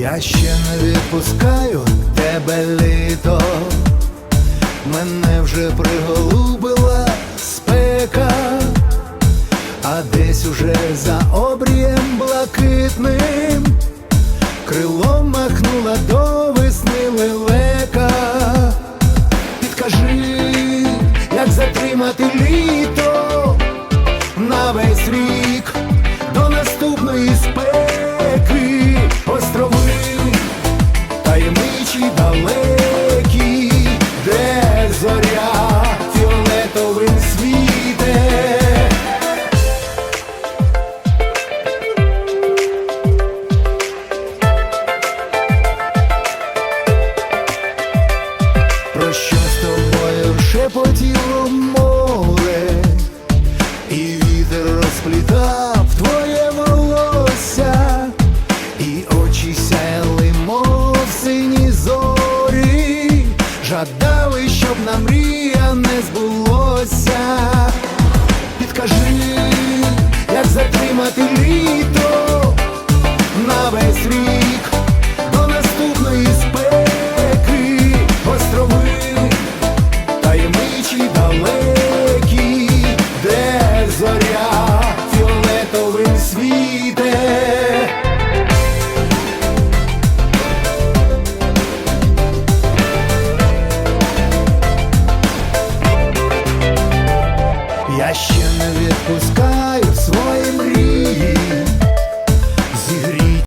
Я ще не відпускаю тебе літо, мене вже приголубила спека, а десь уже за обрієм блакитним крилом махнула до весни лелека. Підкажи, як затримати літо? шепотіло море, і вітер розплітав твоє волосся, і очі сяяли, мов сині зорі, жадали, щоб нам мрія не збулося. Підкажи, як затримати літо на весь світ. зоря фіолетовим світе. Я ще не відпускаю своїм.